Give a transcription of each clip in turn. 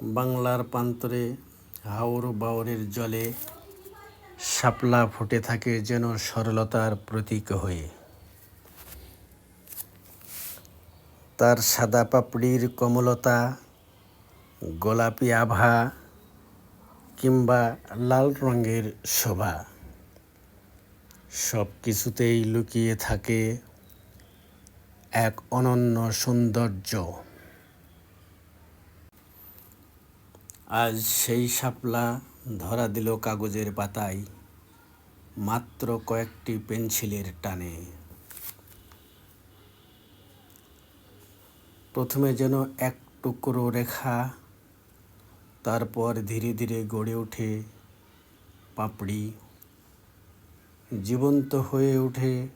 বাংলার প্রান্তরে হাওর বাওরের জলে শাপলা ফুটে থাকে যেন সরলতার প্রতীক হয়ে। তার সাদা পাপড়ির কমলতা, গোলাপি আভা কিংবা লাল রঙের শোভা সব কিছুতেই লুকিয়ে থাকে এক অনন্য সৌন্দর্য। আজ সেই শাপলা ধরা দিল কাগজের পাতায়, মাত্র কয়েকটি পেন্সিলের টানে। প্রথমে যেন এক টুকরো রেখা, তারপর ধীরে ধীরে গড়ে ওঠে পাপড়ি। জীবন্ত হয়ে ওঠে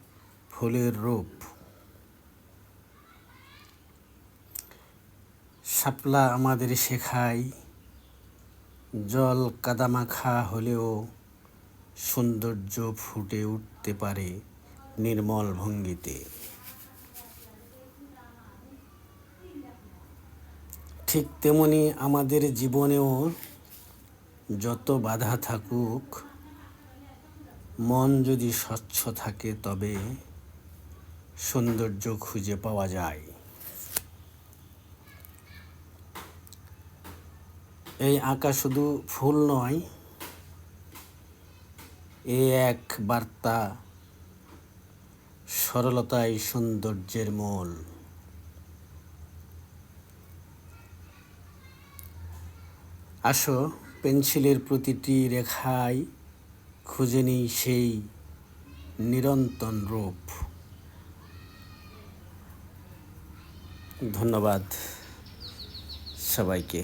ফুলের রূপ। শাপলা আমাদের শেখায় জল কাদামাখা হলেও সৌন্দর্য ফুটে উঠতে পারে নির্মল ভঙ্গিতে। ঠিক তেমনি আমাদের জীবনেও যত বাধা থাকুক, মন যদি স্বচ্ছ থাকে তবে সৌন্দর্য খুঁজে পাওয়া যায়। এই আঁকা শুধু ফুল নয়, এ এক বার্তা, সরলতাই সৌন্দর্যের মূল। আসো, পেন্সিলের প্রতিটি রেখায় খুঁজে নিই সেই নিরন্তন রূপ। ধন্যবাদ সবাইকে।